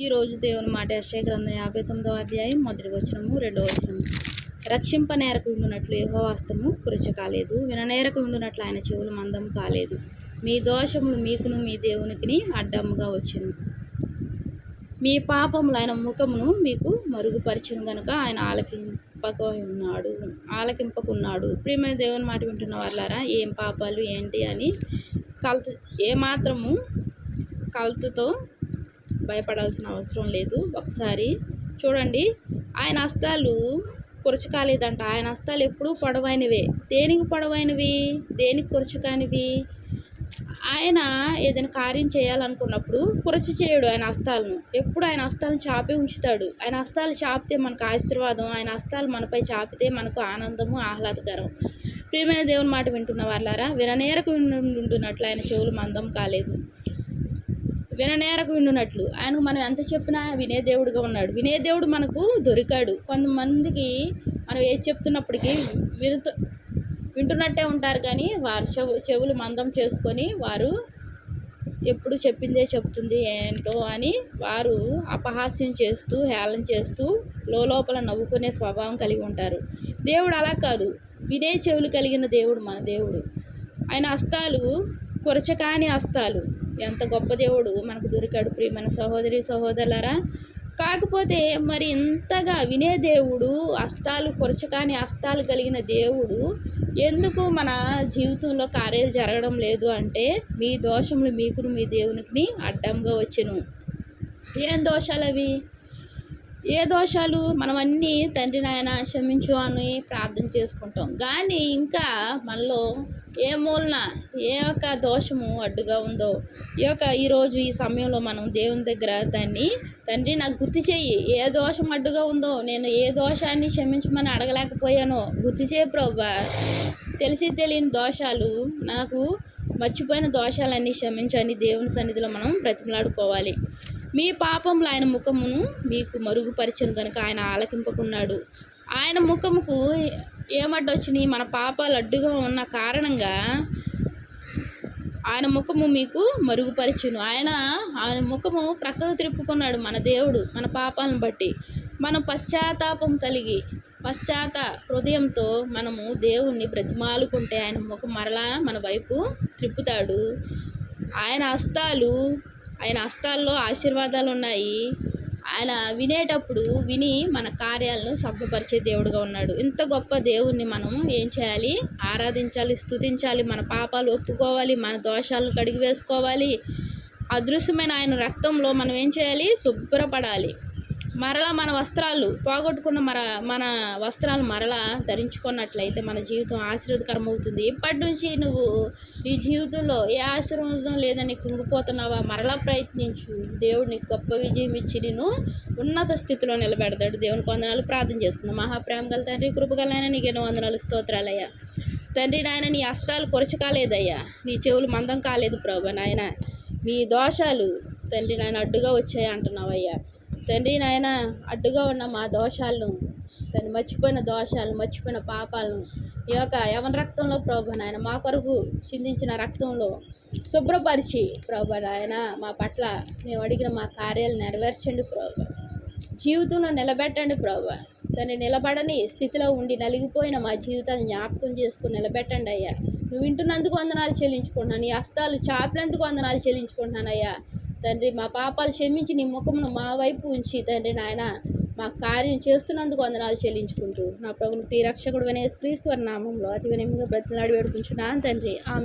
ఈ రోజు దేవుని మాట యెషయా గ్రంథం యాభై తొమ్మిదవ అధ్యాయం మొదటి వచనము రెండవ వచనము. రక్షింప నేరకు ఉండునట్లు యెహోవాస్తము కురచ కాలేదు. విననేరకు ఉండునట్లు ఆయన చెవులు మందం కాలేదు. మీ దోషములు మీకును మీ దేవునికిని అడ్డముగా వచ్చును. మీ పాపములు ఆయన ముఖమును మీకు మరుగుపరిచను గనుక ఆయన ఆలకింపక ఉన్నాడు ఆలకింపకున్నాడు. ప్రియమైన దేవుని మాట వింటున్న వాళ్ళారా ఏం పాపాలు ఏంటి అని కలత ఏమాత్రము కలతతో భయపడాల్సిన అవసరం లేదు. ఒకసారి చూడండి. ఆయన హస్తాలు కురచకాలేదంట. ఆయన హస్తాలు ఎప్పుడూ పొడవైనవే. దేనికి పొడవైనవి? దేనికి కురచకానివి? ఆయన ఏదైనా కార్యం చేయాలనుకున్నప్పుడు కురచి చేయడు ఆయన హస్తాలను ఎప్పుడు ఆయన హస్తాలను చాపే ఉంచుతాడు. ఆయన హస్తాలు చాపితే మనకు ఆశీర్వాదం ఆయన హస్తాలు మనపై చాపితే మనకు ఆనందము ఆహ్లాదకరం. ప్రియమైన దేవుని మాట వింటున్న వాళ్ళారా విననేరకు వింటున్నట్లు ఆయన చెవులు మందం కాలేదు. విననేరకు విండునట్లు ఆయనకు మనం ఎంత చెప్పినా వినే దేవుడుగా ఉన్నాడు. వినే దేవుడు మనకు దొరికాడు. కొంతమందికి మనం ఏది చెప్తున్నప్పటికీ వినుతూ వింటున్నట్టే ఉంటారు కానీ వారు చెవు చెవులు మందం చేసుకొని వారు ఎప్పుడు చెప్పిందే చెప్తుంది ఏంటో అని వారు అపహాస్యం చేస్తూ హేళన చేస్తూ లోపల నవ్వుకునే స్వభావం కలిగి ఉంటారు. దేవుడు అలా కాదు. వినే చెవులు కలిగిన దేవుడు మన దేవుడు. ఆయన హస్తాలు కురచకాని అస్తాలు. ఎంత గొప్ప దేవుడు మనకు దొరికాడు ప్రియమైన సహోదరి సహోదరులరా. కాకపోతే మరి ఇంతగా వినే దేవుడు అస్తాలు కురచకాని అస్తాలు కలిగిన దేవుడు ఎందుకు మన జీవితంలో కార్యాలు జరగడం లేదు అంటే మీ దోషములు మీకును మీ దేవునికి అడ్డంగా వచ్చును. ఏం దోషాలు అవి ఏ దోషాలు? మనం అన్నీ తండ్రి నాయన క్షమించు అని ప్రార్థన చేసుకుంటాం. కానీ ఇంకా మనలో ఏ మూలన ఏ యొక్క దోషము అడ్డుగా ఉందో ఈ యొక్క ఈరోజు ఈ సమయంలో మనం దేవుని దగ్గర దాన్ని తండ్రి నాకు గుర్తు చేయి. ఏ దోషం అడ్డుగా ఉందో నేను ఏ దోషాన్ని క్షమించమని అడగలేకపోయానో గుర్తు చేయి ప్రభా. తెలిసి తెలియని దోషాలు నాకు మర్చిపోయిన దోషాలన్నీ క్షమించని దేవుని సన్నిధిలో మనం బ్రతిమలాడుకోవాలి. మీ పాపంలో ఆయన ముఖమును మీకు మరుగుపరిచను కనుక ఆయన ఆలకింపకున్నాడు. ఆయన ముఖముకు ఏమడ్డొచ్చినాయి మన పాపాలు అడ్డుగా ఉన్న కారణంగా ఆయన ముఖము మీకు మరుగుపరిచును. ఆయన ఆయన ముఖము ప్రక్కకు త్రిప్పుకున్నాడు మన దేవుడు మన పాపాలను బట్టి. మనం పశ్చాత్తాపం కలిగి పశ్చాత్త హృదయంతో మనము దేవుణ్ణి బ్రతిమాలుకుంటే ఆయన ముఖం మరలా మన వైపు త్రిప్పుతాడు ఆయన హస్తాలు ఆయన హస్తాల్లో ఆశీర్వాదాలు ఉన్నాయి. ఆయన వినేటప్పుడు విని మన కార్యాలను సభ్యపరిచే దేవుడుగా ఉన్నాడు. ఇంత గొప్ప దేవుణ్ణి మనం ఏం చేయాలి? ఆరాధించాలి స్తుతించాలి మన పాపాలు ఒప్పుకోవాలి మన దోషాలను కడిగి వేసుకోవాలి అదృశ్యమైన ఆయన రక్తంలో మనం ఏం చేయాలి? శుభ్రపడాలి. మరలా మన వస్త్రాలు పోగొట్టుకున్న మన మన వస్త్రాలు మరలా ధరించుకున్నట్లయితే మన జీవితం ఆశీర్వదకరం అవుతుంది ఇప్పటి నుంచి నువ్వు నీ జీవితంలో ఏ ఆశీర్వాదం లేదని కుంగిపోతున్నావా? మరలా ప్రయత్నించు. దేవుడు నీకు గొప్ప విజయం ఇచ్చి నేను ఉన్నత స్థితిలో నిలబెడతాడు. దేవుని వందనాలు ప్రార్థన చేసుకుందాం మహాప్రేమ గల తండ్రి కృపగలైన నీకు ఎన్నో వందనాలు స్తోత్రాలయ్యా. తండ్రి నాయన నీ హస్తాలు కొరచకాలేదయ్యా నీ చెవులు మందం కాలేదు ప్రభు నాయన. మీ దోషాలు తండ్రి నాయన అడ్డుగా వచ్చాయి అంటున్నావయ్యా. తండ్రి నాయన అడ్డుగా ఉన్న మా దోషాలను తను మర్చిపోయిన దోషాలను మర్చిపోయిన పాపాలను ఈ యొక్క యవన రక్తంలో ప్రభు నాయన మా కొరకు చిందించిన రక్తంలో శుభ్రపరిచి ప్రభు నాయన మా పట్ల మేము అడిగిన మా కార్యాలు నెరవేర్చండి ప్రభు. జీవితంలో నిలబెట్టండి ప్రభు. తను నిలబడని స్థితిలో ఉండి నలిగిపోయిన మా జీవితాన్ని జ్ఞాపకం చేసుకుని నిలబెట్టండి అయ్యా. నువ్వు వింటున్నందుకు వందనాలు చెల్లించుకుంటున్నాను. నీ హస్తాలు చాపినందుకు వందనాలు చెల్లించుకుంటున్నాను అయ్యా. తండ్రి మా పాపాలు క్షమించి నీ ముఖమును మా వైపు ఉంచి తండ్రి నాయన మా కార్యం చేస్తున్నందుకు వందనాలు చెల్లించుకుంటూ. నా ప్రభుని ప్రియ రక్షకుడు వినే క్రీస్తు నామంలో అతి వినయంగా బ్రతిలాడి వేడుకుంటున్నాను తండ్రి. ఆమె